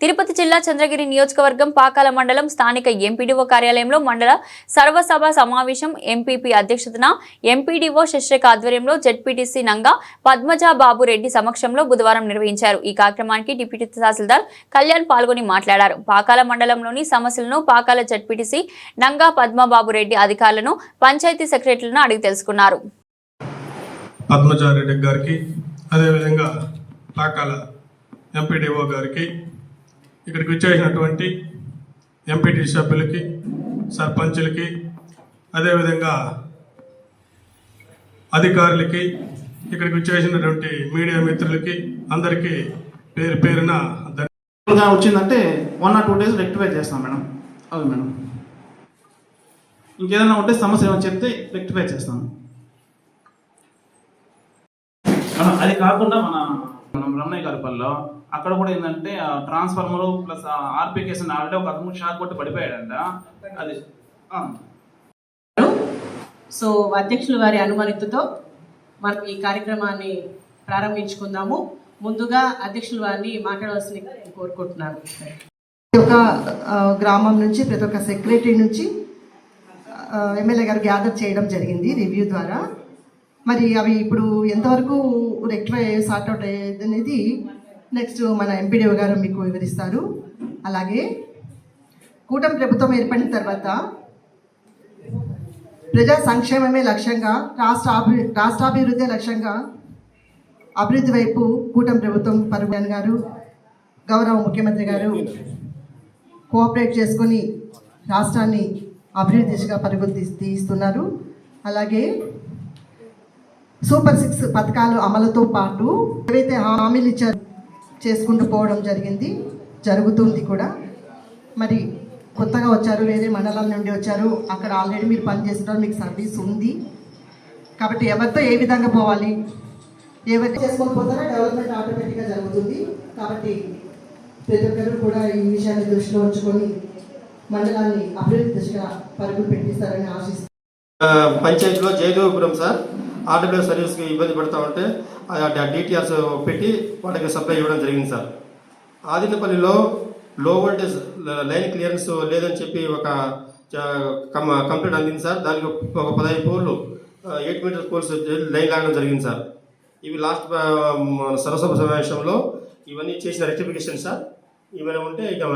తిరుపతి జిల్లా చంద్రగిరి నియోజకవర్గం పాకాల మండలం స్థానిక ఎంపీడీఓ కార్యాలయంలో మండల సర్వసభ సమావేశం ఎంపీపీ అధ్యక్షతన ఎంపీడీఓ శశిరేఖ ఆధ్వర్యంలో జెడ్పీటీసీ నంగా పద్మజా బాబు రెడ్డి సమక్షంలో బుధవారం నిర్వహించారు. ఈ కార్యక్రమానికి డిప్యూటీ తహసీల్దార్ కళ్యాణ్ పాల్గొని మాట్లాడారు. పాకాల మండలంలోని సమస్యలను పాకాల జెడ్పీటీసీ నంగా పద్మబాబురెడ్డి అధికారులను పంచాయతీ సెక్రటరీలను అడిగి తెలుసుకున్నారు. పద్మజారెడ్డి గారికి అదేవిధంగా పాకాల ఎంపీడీఓ గారికి ఇక్కడికి విచ్చేసినటువంటి ఎంపీటీ సభ్యులకి సర్పంచులకి అదేవిధంగా అధికారులకి ఇక్కడికి విచ్చేసినటువంటి మీడియా మిత్రులకి అందరికీ పేరు పేరున వచ్చిందంటే one or two days rectify చేస్తాం మేడం. అవును మేడం. ఇంకేదైనా ఉంటే సమస్య ఏమైనా చెప్తే రెక్టిఫై చేస్తాం. అది కాకుండా మన మనం రమణయ్య గారి పనిలో అక్కడ కూడా ఏంటంటే ట్రాన్స్ఫార్మర్ ప్లస్ ఆర్పికేస్ ఆల్రెడీ ఒక అతను షాక్ కొట్టి పడిపోయాడంట. అది. సో అధ్యక్షుల వారి అనుమతితో మనం ఈ కార్యక్రమాన్ని ప్రారంభించుకుందాము. ముందుగా అధ్యక్షుల వారిని మాట్లాడవలసింది కోరుకుంటున్నాను. ప్రతి ఒక్క గ్రామం నుంచి ప్రతి ఒక్క సెక్రటరీ నుంచి ఎమ్మెల్యే గారు గ్యాదర్ చేయడం జరిగింది రివ్యూ ద్వారా. మరి అవి ఇప్పుడు ఎంతవరకు రెక్టిఫై సార్ట్ అవుట్ అయ్యేది అనేది నెక్స్ట్ మన ఎంపీడీఓ గారు మీకు వివరిస్తారు. అలాగే కూటమి ప్రభుత్వం ఏర్పడిన తర్వాత ప్రజా సంక్షేమమే లక్ష్యంగా రాష్ట్ర అభి రాష్ట్రాభివృద్ధి లక్ష్యంగా అభివృద్ధి వైపు కూటమి ప్రభుత్వం పరుగన్ గారు గౌరవ ముఖ్యమంత్రి గారు కోఆపరేట్ చేసుకొని రాష్ట్రాన్ని అభివృద్ధి దిశగా పరుగులు తీస్తున్నారు. అలాగే సూపర్ సిక్స్ పథకాలు అమలుతో పాటు ఏవైతే హామీలు ఇచ్చారు చేసుకుంటూ పోవడం జరిగింది జరుగుతుంది కూడా. మరి కొత్తగా వచ్చారు వేరే మండలం నుండి వచ్చారు అక్కడ ఆల్రెడీ మీరు పని చేస్తున్నారు మీకు సర్వీస్ ఉంది. కాబట్టి ఎవరితో ఏ విధంగా పోవాలి? ఎవరు చేసుకొని పోతారో డెవలప్మెంట్ ఆటోమేటిక్గా జరుగుతుంది. కాబట్టి ప్రతి ఒక్కరు కూడా ఈ విషయాన్ని దృష్టిలో ఉంచుకొని మండలాన్ని అభివృద్ధి దిశగా పరుగులు పెట్టిస్తారని ఆశిస్తున్నాను పంచాయతీలో జయదేవపురం సార్. ఆర్డబ్ల్యూ సర్వీస్కి ఇబ్బంది పడతా ఉంటే డిటిఆర్స్ పెట్టి వాళ్ళకి సప్లై ఇవ్వడం జరిగింది సార్. ఆదినపల్లిలో లో వోల్టేజ్ లైన్ క్లియరెన్స్ లేదని చెప్పి ఒక కంప్లైంట్ అందింది సార్. దానికి ఒక పదహైదు పోర్లు ఎయిట్ మీటర్ పోల్స్ లైన్ లాగడం జరిగింది సార్. ఇవి లాస్ట్ సరసభ సమావేశంలో ఇవన్నీ చేసిన రెక్టిఫికేషన్ సార్. ఇవన్నీ ఉంటే ఇక మన